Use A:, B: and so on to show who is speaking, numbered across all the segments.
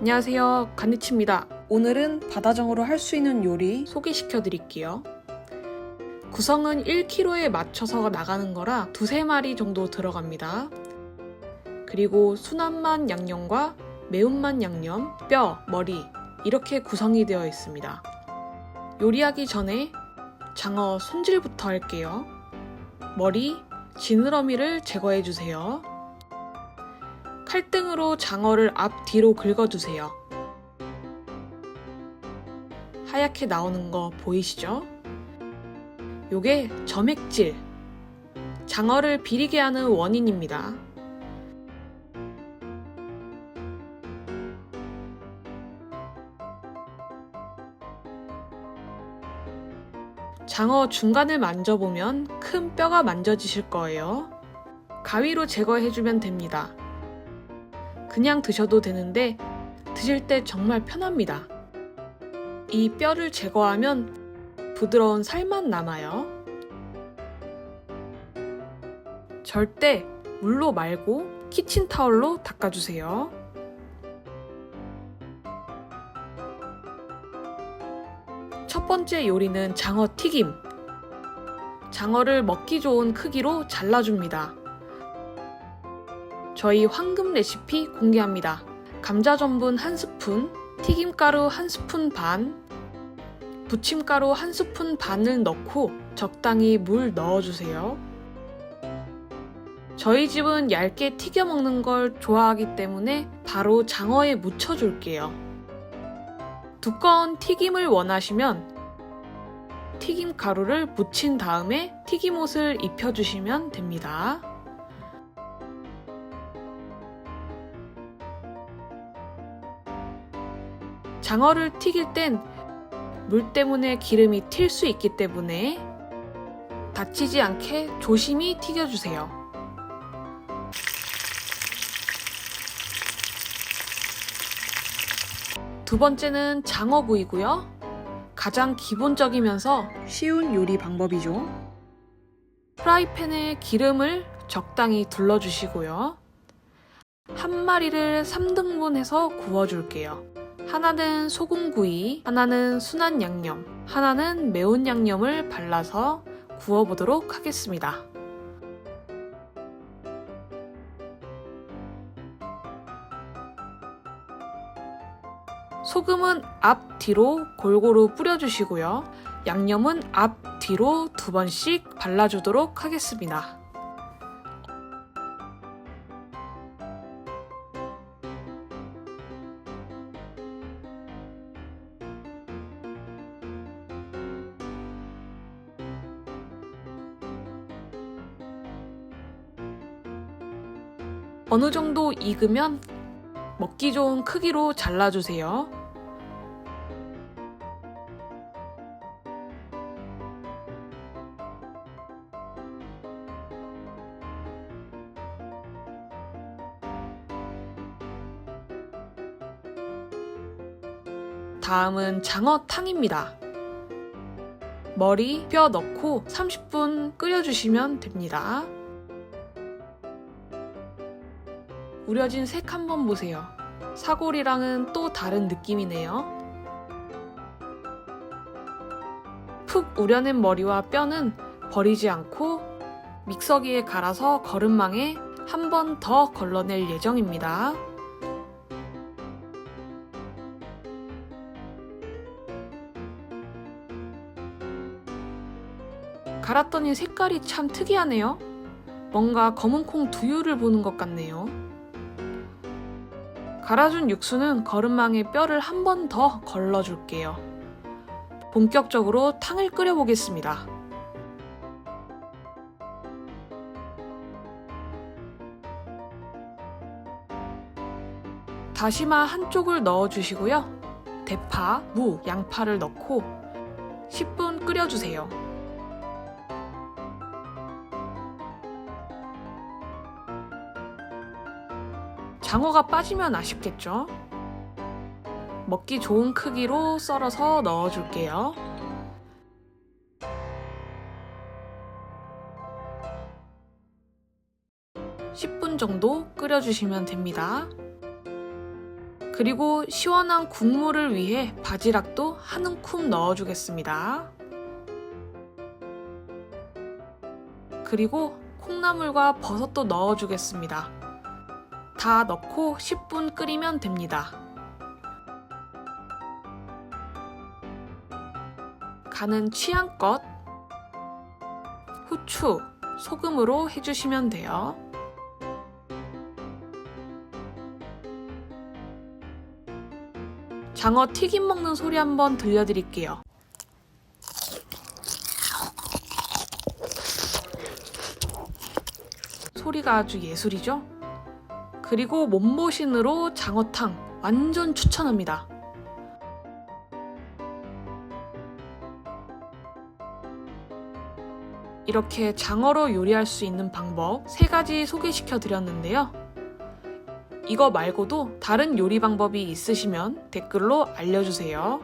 A: 안녕하세요. 간니치입니다. 오늘은 바다정으로 할 수 있는 요리 소개시켜 드릴게요. 구성은 1kg에 맞춰서 나가는 거라 두세 마리 정도 들어갑니다. 그리고 순한맛 양념과 매운맛 양념, 뼈, 머리 이렇게 구성이 되어 있습니다. 요리하기 전에 장어 손질부터 할게요. 머리, 지느러미를 제거해 주세요. 칼등으로 장어를 앞뒤로 긁어주세요. 하얗게 나오는 거 보이시죠? 요게 점액질. 장어를 비리게 하는 원인입니다. 장어 중간을 만져보면 큰 뼈가 만져지실 거예요. 가위로 제거해주면 됩니다. 그냥 드셔도 되는데 드실 때 정말 편합니다. 이 뼈를 제거하면 부드러운 살만 남아요. 절대 물로 말고 키친타올로 닦아주세요. 첫 번째 요리는 장어 튀김. 장어를 먹기 좋은 크기로 잘라줍니다. 저희 황금 레시피 공개합니다. 감자 전분 1스푼, 튀김가루 1스푼 반, 부침가루 1스푼 반을 넣고 적당히 물 넣어주세요. 저희 집은 얇게 튀겨 먹는 걸 좋아하기 때문에 바로 장어에 묻혀줄게요. 두꺼운 튀김을 원하시면 튀김 가루를 묻힌 다음에 튀김옷을 입혀주시면 됩니다. 장어를 튀길 땐 물 때문에 기름이 튈 수 있기 때문에 다치지 않게 조심히 튀겨주세요. 두 번째는 장어구이고요. 가장 기본적이면서 쉬운 요리 방법이죠. 프라이팬에 기름을 적당히 둘러주시고요. 한 마리를 3등분해서 구워줄게요. 하나는 소금구이, 하나는 순한 양념, 하나는 매운 양념을 발라서 구워보도록 하겠습니다. 소금은 앞, 뒤로 골고루 뿌려주시고요. 양념은 앞, 뒤로 두 번씩 발라주도록 하겠습니다. 어느 정도 익으면 먹기 좋은 크기로 잘라주세요. 다음은 장어탕입니다. 머리, 뼈 넣고 30분 끓여주시면 됩니다. 우려진 색 한번 보세요. 사골이랑은 또 다른 느낌이네요. 푹 우려낸 머리와 뼈는 버리지 않고 믹서기에 갈아서 거름망에 한 번 더 걸러낼 예정입니다. 갈았더니 색깔이 참 특이하네요. 뭔가 검은콩 두유를 보는 것 같네요. 갈아준 육수는 거름망에 뼈를 한 번 더 걸러줄게요. 본격적으로 탕을 끓여보겠습니다. 다시마 한쪽을 넣어주시고요. 대파, 무, 양파를 넣고 10분 끓여주세요. 장어가 빠지면 아쉽겠죠? 먹기 좋은 크기로 썰어서 넣어줄게요. (10분) 정도 끓여주시면 됩니다. 그리고 시원한 국물을 위해 바지락도 한 움큼 넣어주겠습니다. 그리고 콩나물과 버섯도 넣어주겠습니다. 다 넣고 10분 끓이면 됩니다. 간은 취향껏 후추, 소금으로 해주시면 돼요. 장어 튀김 먹는 소리 한번 들려드릴게요. 소리가 아주 예술이죠? 그리고 몸보신으로 장어탕 완전 추천합니다. 이렇게 장어로 요리할 수 있는 방법 세 가지 소개시켜 드렸는데요. 이거 말고도 다른 요리 방법이 있으시면 댓글로 알려주세요.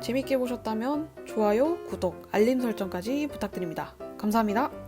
A: 재밌게 보셨다면 좋아요, 구독, 알림 설정까지 부탁드립니다. 감사합니다.